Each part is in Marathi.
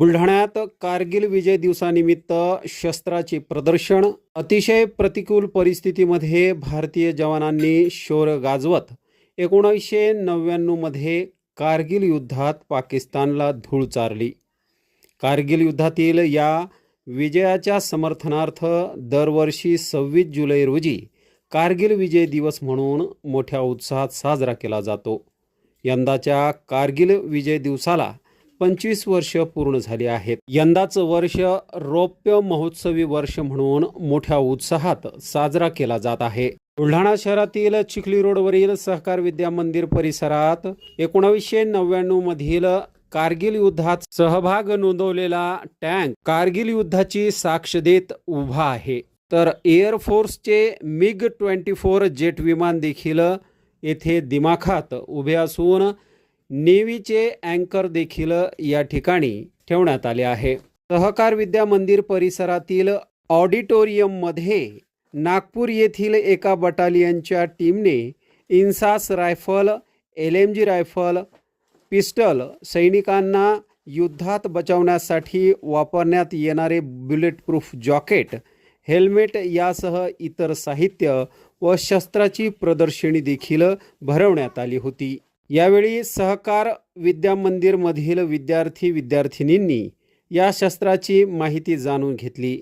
बुलढाण्यात कारगिल विजय दिवसानिमित्त शस्त्राचे प्रदर्शन. अतिशय प्रतिकूल परिस्थितीमध्ये भारतीय जवानांनी शौर्य गाजवत एकोणीसशे नव्याण्णवमध्ये कारगिल युद्धात पाकिस्तानला धूळ चारली. कारगिल युद्धातील या विजयाच्या समर्थनार्थ दरवर्षी सव्वीस जुलै रोजी कारगिल विजय दिवस म्हणून मोठ्या उत्साहात साजरा केला जातो. यंदाच्या कारगिल विजय दिवसाला पंचवीस वर्ष पूर्ण झाली आहेत. यंदाचं वर्ष रौप्य महोत्सवी वर्ष म्हणून मोठ्या उत्साहात साजरा केला जात आहे. बुलढाणा शहरातील चिखली रोडवरील सहकार विद्या मंदिर परिसरात एकोणावीसशे नव्याण्णव मधील कारगिल युद्धात सहभाग नोंदवलेला टँक कारगिल युद्धाची साक्ष देत उभा आहे. तर एअरफोर्सचे मिग ट्वेंटी फोर जेट विमान देखील येथे दिमाखात उभे असून नेव्हीचे अँकर देखील या ठिकाणी ठेवण्यात आले आहे. सहकार विद्या मंदिर परिसरातील ऑडिटोरियममध्ये नागपूर येथील एका बटालियनच्या टीमने INSAS rifle L M G rifle pistol सैनिकांना युद्धात बचावण्यासाठी वापरण्यात येणारे बुलेट प्रूफ जॉकेट हेल्मेट यासह इतर साहित्य व शस्त्राची प्रदर्शनी देखील भरवण्यात आली होती. यावेळी सहकार विद्या मंदिरमधील विद्यार्थी विद्यार्थिनींनी या शस्त्राची माहिती जाणून घेतली.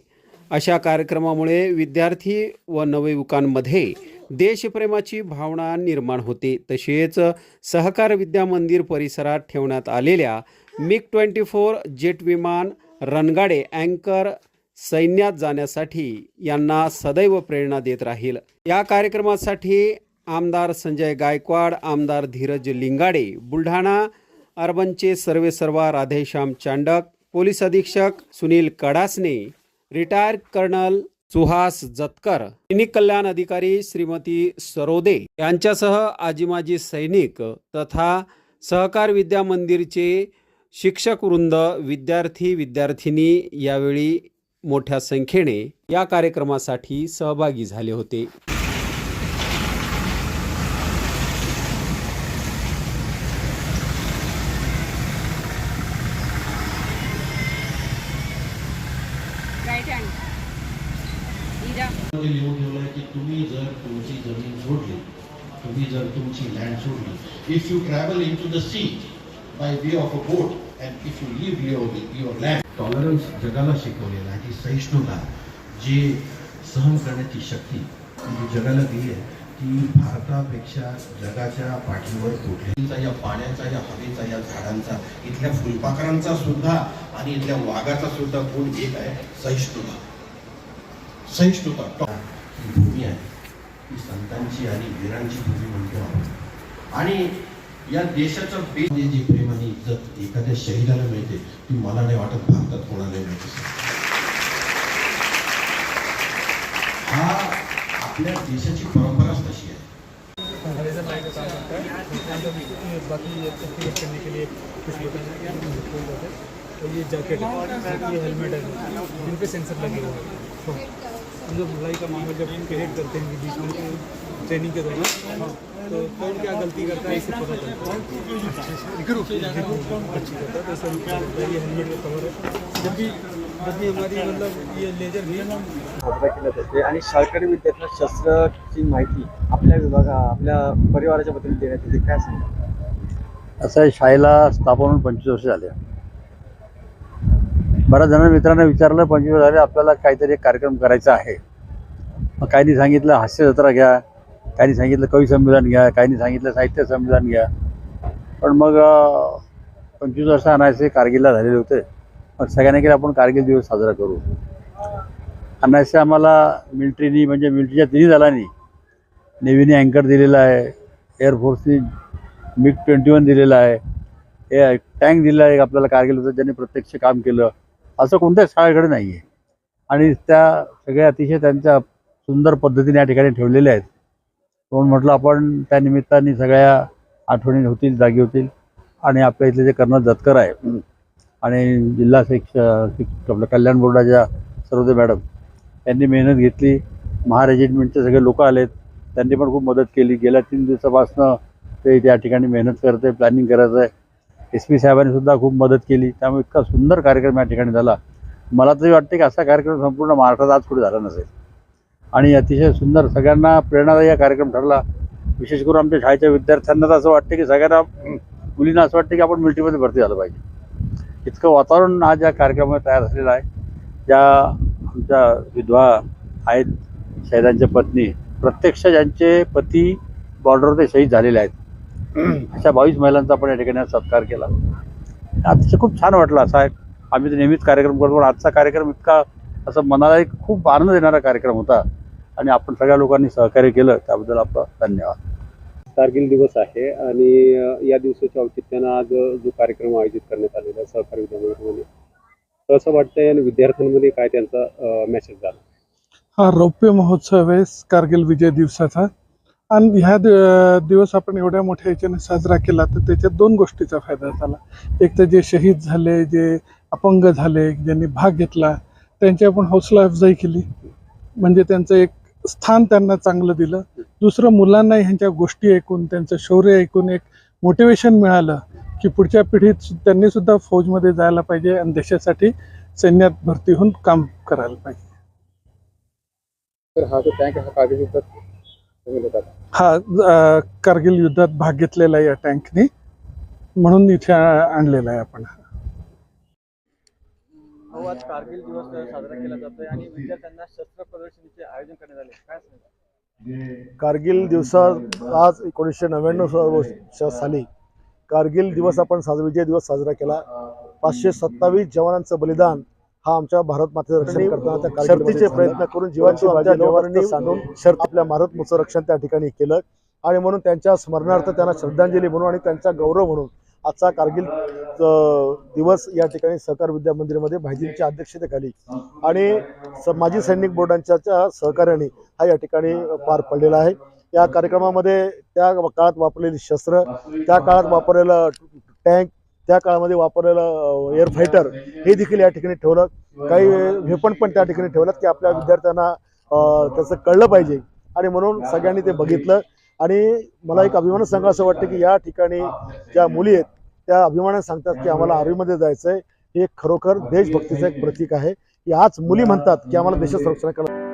अशा कार्यक्रमामुळे विद्यार्थी व नवयुवकांमध्ये देशप्रेमाची भावना निर्माण होते. तसेच सहकार विद्या मंदिर परिसरात ठेवण्यात आलेल्या मिग ट्वेंटी फोर जेट विमान रणगाडे अँकर सैन्यात जाण्यासाठी यांना सदैव प्रेरणा देत राहील. या कार्यक्रमासाठी आमदार संजय गायकवाड आमदार धीरज लिंगाडे बुलढाणा अर्बनचे सर्वेसर्वा राधेश्याम चांडक पोलीस अधीक्षक सुनील कडासने रिटायर कर्नल सुहास जतकर सैनिक कल्याण अधिकारी श्रीमती सरोदे यांच्यासह आजीमाजी सैनिक तथा सहकार विद्या मंदिरचे शिक्षक वृंद विद्यार्थी विद्यार्थिनी यावेळी मोठ्या संख्येने या कार्यक्रमासाठी सहभागी झाले होते. इरा लिहून ठेवलं आहे की तुम्ही जर तुमची जमीन सोडली तुम्ही जर तुमची लँड सोडली if you travel into the sea by way of a boat and if you leave your your land tolerance जगाला शिकवलेला आहे ती सहिष्णुता जी सहन करण्याची शक्ती जी जगाला दिली आहे ती भारतापेक्षा जगाच्या पाठीवर कुठल्याचा या पाण्याचा या हवेचा या झाडांचा इथल्या फुलपाखरांचा सुद्धा आणि इथल्या वाघाचा सुद्धा गुण एक आहे सहिष्णुता. सहिष्णुता ही भूमी आहे ही संतांची आणि वीरांची भूमी म्हणतो आपण आणि या देशाचं बेस जी प्रेम आणि इज्जत एखाद्या शहीदाला मिळते ती मला नाही वाटत भारतात कोणाला मिळते हा आपल्या देशाची परंपराच तशी आहे है बाकी ये हैं हैं जैकेट है ये हेलमेट है जिन पे सेंसर लगे हुए हैं हम जब लड़ाई का मामला जब परेड करते हैं बीच में ट्रेनिंग के दौरान तो कौन क्या गलती करता है इससे पता चलता है। अच्छी करता है तो है ये हेलमेट का कवर है। जब भी जब भी हमारी मतलब ये लेजर भी साजरा केला जाते आणि शाळकरी विद्यार्थ्यांना शस्त्राची माहिती आपल्या विभागा आपल्या परिवाराच्या वतीने देण्यात येते काय सांगा असं शाळेला स्थापन होऊन पंचवीस वर्ष झाले बऱ्याच जण मित्रांना विचारलं पंचवीस झाले आपल्याला काहीतरी एक कार्यक्रम करायचा आहे. मग काहींनी सांगितलं हास्य जत्रा घ्या काहींनी सांगितलं कवी संमेलन घ्या काहींनी सांगितलं साहित्य संमेलन घ्या. पण मग पंचवीस वर्ष अनायसे कारगिलला झालेले होते. मग सगळ्यांनी केलं आपण कारगिल दिवस साजरा करू. अनायसे आम्हाला मिलिटरीनी म्हणजे मिलिटरीच्या तिन्ही दलांनी नेव्हीने अँकर दिलेला आहे एअरफोर्सनी मिग ट्वेंटी वन दिलेला आहे हे टँक दिलेला आहे आपल्याला कारगिल होतं ज्यांनी प्रत्यक्ष काम केलं. असं कोणत्याच शाळेकडे नाही आहे आणि त्या सगळ्या अतिशय त्यांच्या सुंदर पद्धतीने या ठिकाणी ठेवलेल्या आहेत. म्हणून म्हटलं आपण त्या निमित्ताने सगळ्या आठवणी होतील जागी होतील. आणि आपल्या इथले जे कर्नल जतकर आहे आणि जिल्हा शिक्ष आपल्या आपलं कल्याण बोर्डाच्या सर्वोदय मॅडम यांनी मेहनत घेतली. महारेजिमेंटचे सगळे लोक आलेत. त्यांनी पण खूप मदत केली. गेल्या तीन दिवसापासनं ते त्या ठिकाणी मेहनत करत आहे प्लॅनिंग करायचं आहे एस पी साहेबांनी सुद्धा खूप मदत केली. त्यामुळे इतका सुंदर कार्यक्रम या ठिकाणी झाला. मला तरी वाटते की असा कार्यक्रम संपूर्ण महाराष्ट्रात आज कुठे झाला नसेल. आणि अतिशय सुंदर सगळ्यांना प्रेरणादायी हा कार्यक्रम ठरला. विशेष करून आमच्या शाळेच्या विद्यार्थ्यांना तर असं वाटतं की सगळ्यांना मुलींना असं वाटतं की आपण मिलिटरीमध्ये भरती झालं पाहिजे. इतकं वातावरण आज या कार्यक्रमात तयार झालेलं आहे. ज्या आमच्या विधवा आहेत शहीदांच्या पत्नी प्रत्यक्ष ज्यांचे पती बॉर्डरवर ते शहीद झालेले आहेत अशा बावीस महिलांचा आपण या ठिकाणी सत्कार केला. अतिशय खूप छान वाटलं असा एक आम्ही तर नेहमीच कार्यक्रम करतो पण आजचा कार्यक्रम इतका असं मनाला एक खूप आनंद देणारा कार्यक्रम होता आणि आपण सगळ्या लोकांनी सहकार्य केलं त्याबद्दल आपलं धन्यवाद. कारगिल दिवस आहे आणि या दिवसाच्या औचित्यानं आज जो कार्यक्रम आयोजित करण्यात आलेला आहे सहकारी विद्यामंदिरमध्ये तर असं वाटतंय आणि विद्यार्थ्यांमध्ये काय त्यांचा मेसेज झाला? हा रौप्य महोत्सव आहे कारगिल विजय दिवसाचा. आणि ह्या दिवस आपण एवढ्या मोठ्या याच्याने साजरा केला तर त्याच्यात दोन गोष्टीचा फायदा झाला. एक तर जे शहीद झाले जे अपंग झाले ज्यांनी भाग घेतला त्यांची आपण हौसला अफजाई केली. म्हणजे त्यांचं एक स्थान त्यांना चांगलं दिलं. दुसरं मुलांना ह्यांच्या गोष्टी ऐकून त्यांचं शौर्य ऐकून एक मोटिवेशन मिळालं की पुढच्या पिढीत त्यांनी सुद्धा फौजमध्ये जायला पाहिजे आणि देशासाठी सैन्यात भरती होऊन काम करायला पाहिजे. तर हा जो टँक हा कारगिल युद्धात सामील होता हा अ, कारगिल युद्धात भाग घेतलेला आहे या टँकने म्हणून इथे आ- आणलेला आहे आपण. आज कारगिल दिवस साजरा केला जातोय आणि विद्यार्थ्यांना शस्त्र प्रदर्शनीचे आयोजन करण्यात आले. काय सांगा कारगिल दिवसात आज एकोणीसशे नव्याण्णव साली कारगिल दिवस आपण साज विजय दिवस साजरा केला. पाचशे सत्तावीस जवानांचं बलिदान हा आमच्या भारत मातेचं रक्षण करताना शर्तीचे प्रयत्न करून जीवाची जवानांनी सांडून शर्त आपल्या भारत रक्षण त्या ठिकाणी केलं. आणि म्हणून त्यांच्या स्मरणार्थ त्यांना श्रद्धांजली म्हणून आणि त्यांचा गौरव म्हणून आजचा कारगिल दिवस या ठिकाणी सहकार विद्या मंदिरामध्ये भाईजींच्या अध्यक्षतेखाली आणि माजी सैनिक बोर्डांच्या च्या सहकार्याने हा या ठिकाणी पार पडलेला आहे. या कार्यक्रमामध्ये त्या काळात वापरलेली शस्त्र त्या काळात वापरलेलं टँक त्या काळामध्ये वापरलेलं एअर फायटर हे देखील या ठिकाणी ठेवलं. काही वेपण पण त्या ठिकाणी ठेवलं की आपल्या विद्यार्थ्यांना त्याचं कळलं पाहिजे. आणि म्हणून सगळ्यांनी ते बघितलं. आणि मला एक अभिमान सांगा असं वाटतं की या ठिकाणी ज्या मुली आहेत त्या अभिमानाने सांगतात की आम्हाला आर्मीमध्ये जायचं आहे हे खरोखर देशभक्तीचं एक प्रतीक आहे. की आज मुली म्हणतात की आम्हाला देश संरक्षण करायला